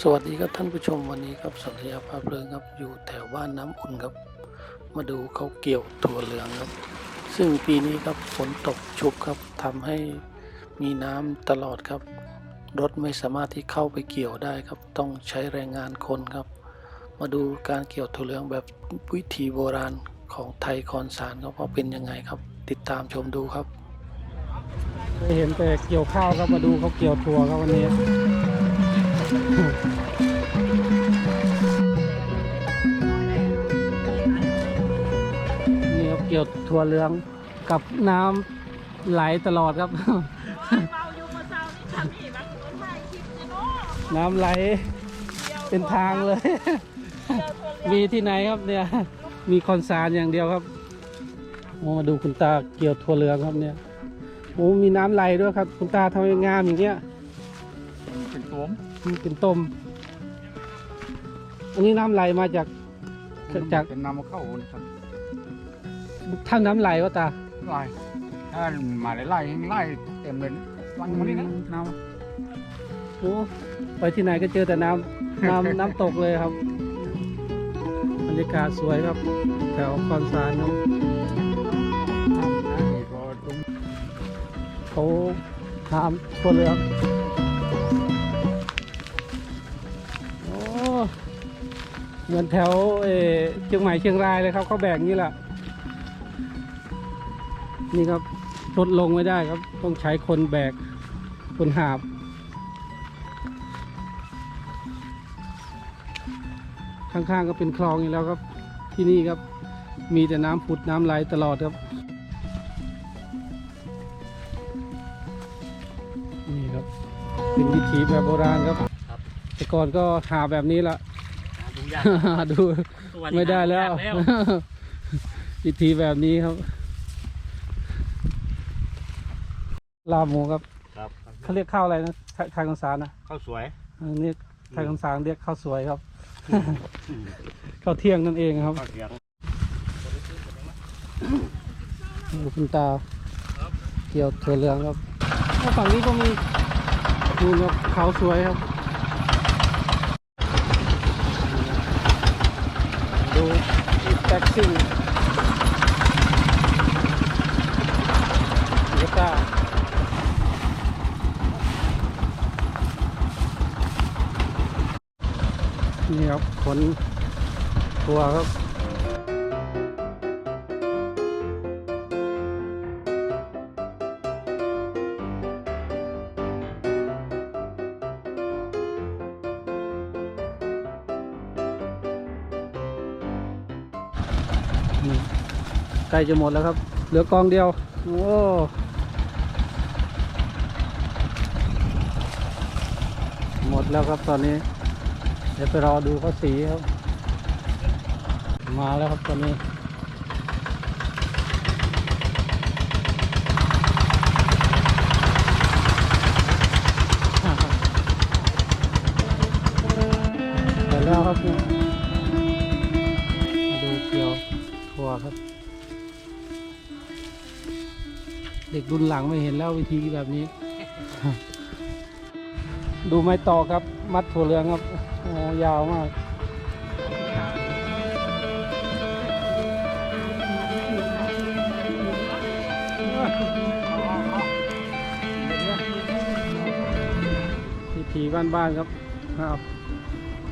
สวัสดีครับท่านผู้ชมวันนี้ครับสัญญาภาพเรืองครับอยู่แถวบ้านน้ำอุ่นครับ มาดูเขาเกี่ยวถั่วเหลืองครับ ซึ่งปีนี้ครับฝนตกชุกครับทำให้มีน้ำตลอดครับ รถไม่สามารถที่เข้าไปเกี่ยวได้ครับ ต้องใช้แรงงานคนครับ มาดูการเกี่ยวถั่วเหลืองแบบวิถีโบราณของไทยคอนสารครับว่าเป็นยังไงครับ ติดตามชมดูครับเคยเห็นแต่เกี่ยวข้าวครับมาดูเขาเกี่ยวถั่วครับวันนี้ นี่ครับเกี่ยวถั่วเหลืองกับน้ำไหลตลอดครับ น้ำไหลเป็นทางเลย มีที่ไหนครับเนี่ย มีคอนสารอย่างเดียวครับโอ้มาดูคุณตาเกี่ยวถั่วเหลืองครับเนี่ยโอ้มีน้ำไหลด้วยครับ คุณตาทำงามอย่างเงี้ยเป็นตัวม เป็นต้ม อันนี้น้ำไหลมาจาก จากเป็นนำเข้าครับทางน้ำไหลวะตาไล่ถ้ามาไล่ไล่ไล่เต็มเลยวันวันนี้นะน้โอ้ไปที่ไหนก็เจอแต่น้ำน้ำน้ำตกเลยครับบรรยากาศสวยครับแถวคอนสารครับำนี่พอตรงเขาทำตัวเรือ เหมือนแถวเออเชียงใหม่เชียงรายเลยครับเขาแบ่งนี่แหละนี่ครับรถลงไม่ได้ครับ ต้องใช้คนแบกคนหาบ ข้างๆก็เป็นคลองอยู่แล้วครับ ที่นี่ครับมีแต่น้ำผุดน้ำไหลตลอดครับ นี่ครับเป็นวิถีแบบโบราณครับ แต่ก่อนก็หาแบบนี้ละ ดูไม่ได้แล้ว วิธีแบบนี้ครับ ลาบหมูครับครับเขาเรียกข้าวอะไรนะไทยไทยคำสารนะข้าวสวยอันนี้ไทยคำสารเรียกข้าวสวยครับข้าวเที่ยงนั่นเองครับข้าวเสียงดูคุณตาเกี่ยวถั่วเหลืองครับแล้วฝั่งนี้ก็มีนู่นครับเขาสวยครับ แท็กซี่เยต้านี่ครับขนตัวครับ ใกล้จะหมดแล้วครับ เหลือกองเดียว โอ้หมดแล้วครับตอนนี้ เดี๋ยวไปรอดูเขาสีครับ มาแล้วครับตอนนี้ไปแล้วครับ ครับ เด็กรุ่นหลังไม่เห็นแล้ววิธีแบบนี้ ดูไม้ต่อครับ มัดถั่วเหลืองครับโอ้ยาวมากวิถีบ้านๆครับครับ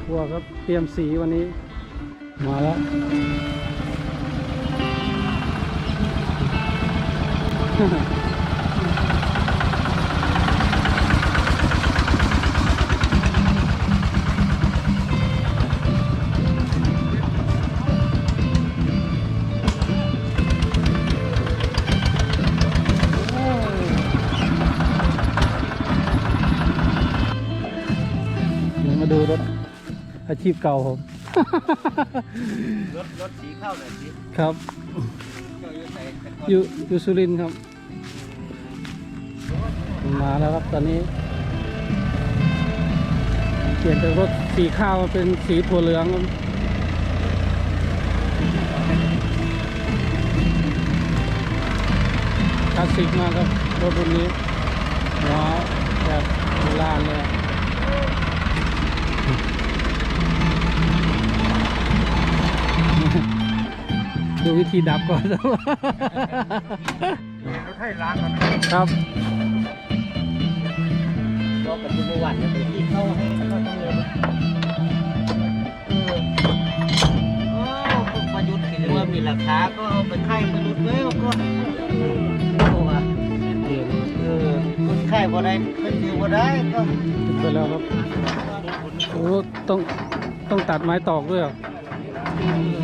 ทัวครับเตรียมสีวันนี้ มาแล้ว มาดูรถอาชีพเก่าผม รถรถสีข้าวหน่อยสิครับก็อยู่ใส่แต่ก่อนอยู่อยู่สุรินทร์ครับ มาแล้วครับตอนนี้ เปลี่ยนจากรถสีข้าวมาเป็นสีถั่วเหลืองครับคลาสสิกมากครับรถรุ่นนี้ว้าวแบบโบราณเลยอะดูวิธีดับก่อน รถให้ล้างกันครับ ก็ปัจจุบันเนี่ยที่เข้าให้เข้าต้องเร็วประยุทธ์คิดว่ามีราคาก็เอาไปไข่ประยุทธ์ไว้ก็โอ้อะเดี๋ยวเออคนไข่บ่ได้เป็นอยู่บ่ได้ก็ขึ้นไปแล้วครับโอ้ต้องต้องตัดไม้ตอกด้วยเหรอไ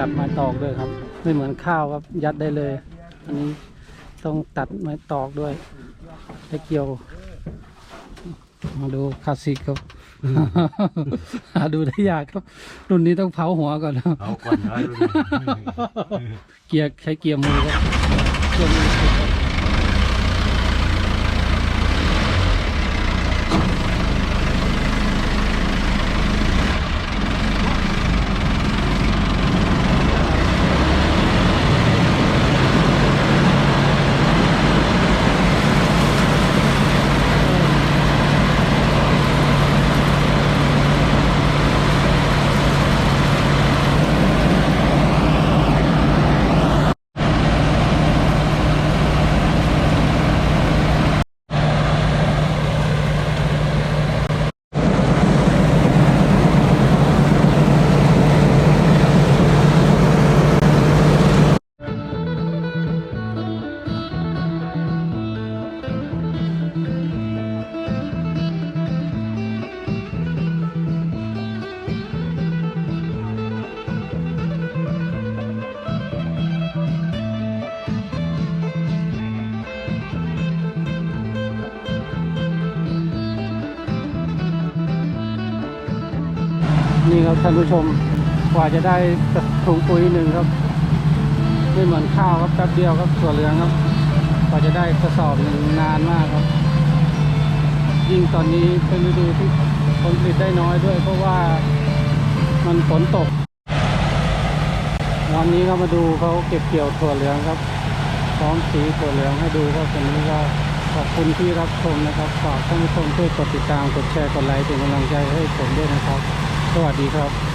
กตัดไม้ตอกด้วยครับ ไม่เหมือนข้าวครับยัดได้เลย อันนี้ต้องตัดไม้ตอกด้วยและเกี่ยว มาดูคลาสสิกครับ หาดูได้ยากครับ รุ่นนี้ต้องเผาหัวก่อนครับเอาก่อนนะดูดิเกียร์ใช้เกียร์มือครับเกียร์มือ นี่ครับท่านผู้ชมกว่าจะได้ถุงปุ๋ยหนึ่งครับไม่เหมือนข้าวครับแป๊บเดียวครับถั่วเหลืองครับกว่าจะได้กระสอบหนึ่งนานมากครับ ยิ่งตอนนี้เป็นฤดูที่ผลผลิตได้น้อยด้วย เพราะว่ามันฝนตก วันนี้ก็มาดูเขาเก็บเกี่ยวถั่วเหลืองครับ พร้อมสีถั่วเหลืองให้ดูครับวันนี้ก็ขอบคุณที่รับชมนะครับ ฝากท่านผู้ชมช่วยกดติดตาม กดแชร์ กดไลค์เป็นกำลังใจให้ผมด้วยนะครับ สวัสดีครับ